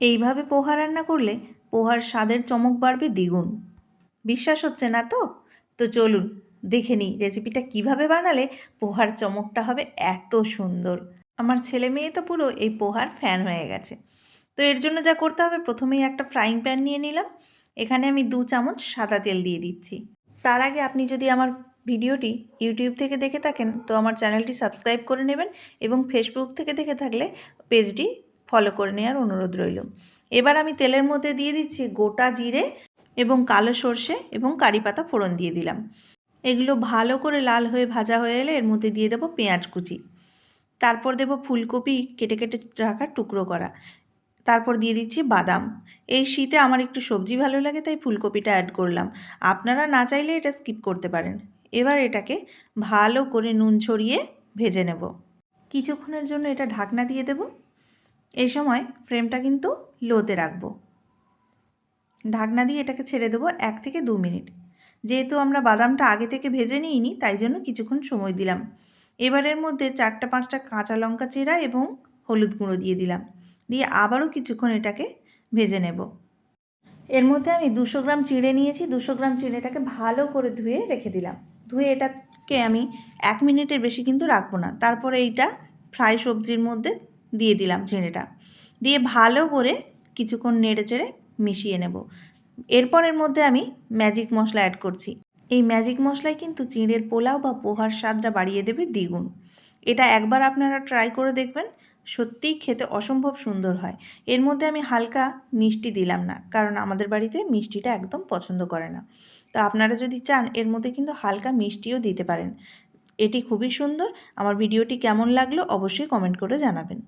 এইভাবে পোহা রান্না করলে পোহার স্বাদের চমক বাড়বে দ্বিগুণ। বিশ্বাস হচ্ছে না তো? তো চলুন, দেখে নিই রেসিপিটা কীভাবে বানালে পোহার চমকটা হবে এত সুন্দর। আমার ছেলে মেয়ে তো পুরো এই পোহার ফ্যান হয়ে গেছে। তো এর জন্য যা করতে হবে, প্রথমেই একটা ফ্রাইং প্যান নিয়ে নিলাম। এখানে আমি দু চামচ সাদা তেল দিয়ে দিচ্ছি। তার আগে আপনি যদি আমার ভিডিওটি ইউটিউব থেকে দেখে থাকেন, তো আমার চ্যানেলটি সাবস্ক্রাইব করে নেবেন এবং ফেসবুক থেকে দেখে থাকলে পেজটি ফলো করে নেওয়ার অনুরোধ রইল। এবার আমি তেলের মধ্যে দিয়ে দিচ্ছি গোটা জিরে এবং কালো সর্ষে এবং কারি পাতা ফোড়ন দিয়ে দিলাম। এগুলো ভালো করে লাল হয়ে ভাজা হয়ে এলে এর মধ্যে দিয়ে দেবো পেঁয়াজ কুচি। তারপর দেবো ফুলকপি কেটে কেটে রাখা টুকরো করা। তারপর দিয়ে দিচ্ছি বাদাম। এই শীতে আমার একটু সবজি ভালো লাগে, তাই ফুলকপিটা অ্যাড করলাম। আপনারা না চাইলে এটা স্কিপ করতে পারেন। এবার এটাকে ভালো করে নুন ছড়িয়ে ভেজে নেব। কিছুক্ষণের জন্য এটা ঢাকনা দিয়ে দেব। এই সময় ফ্রেমটা কিন্তু লোতে রাখব। ঢাকনা দিয়ে এটাকে ছেড়ে দেবো এক থেকে দু মিনিট। যেহেতু আমরা বাদামটা আগে থেকে ভেজে নিইনি, তাই জন্য কিছুক্ষণ সময় দিলাম। এবারের মধ্যে চারটা পাঁচটা কাঁচা লঙ্কা চেরা এবং হলুদ গুঁড়ো দিয়ে দিলাম। দিয়ে আবারও কিছুক্ষণ এটাকে ভেজে নেব। এর মধ্যে আমি দুশো গ্রাম চিড়ে নিয়েছি। দুশো গ্রাম চিড়েটাকে ভালো করে ধুয়ে রেখে দিলাম। ধুয়ে এটাকে আমি এক মিনিটের বেশি কিন্তু রাখব না। তারপরে এইটা ফ্রাই সবজির মধ্যে দিয়ে দিলাম চিড়েটা দিয়ে ভালো করে কিছুক্ষণ নেড়ে চেড়ে মিশিয়ে নেব। এরপরের মধ্যে আমি ম্যাজিক মশলা অ্যাড করছি। এই ম্যাজিক মশলাই কিন্তু চিঁড়ের পোলাও বা পোহার স্বাদটা বাড়িয়ে দেবে দ্বিগুণ। এটা একবার আপনারা ট্রাই করে দেখবেন, সত্যিই খেতে অসম্ভব সুন্দর হয়। এর মধ্যে আমি হালকা মিষ্টি দিলাম না, কারণ আমাদের বাড়িতে মিষ্টিটা একদম পছন্দ করে না। তো আপনারা যদি চান, এর মধ্যে কিন্তু হালকা মিষ্টিও দিতে পারেন। এটি খুবই সুন্দর। আমার ভিডিওটি কেমন লাগল অবশ্যই কমেন্ট করে জানাবেন।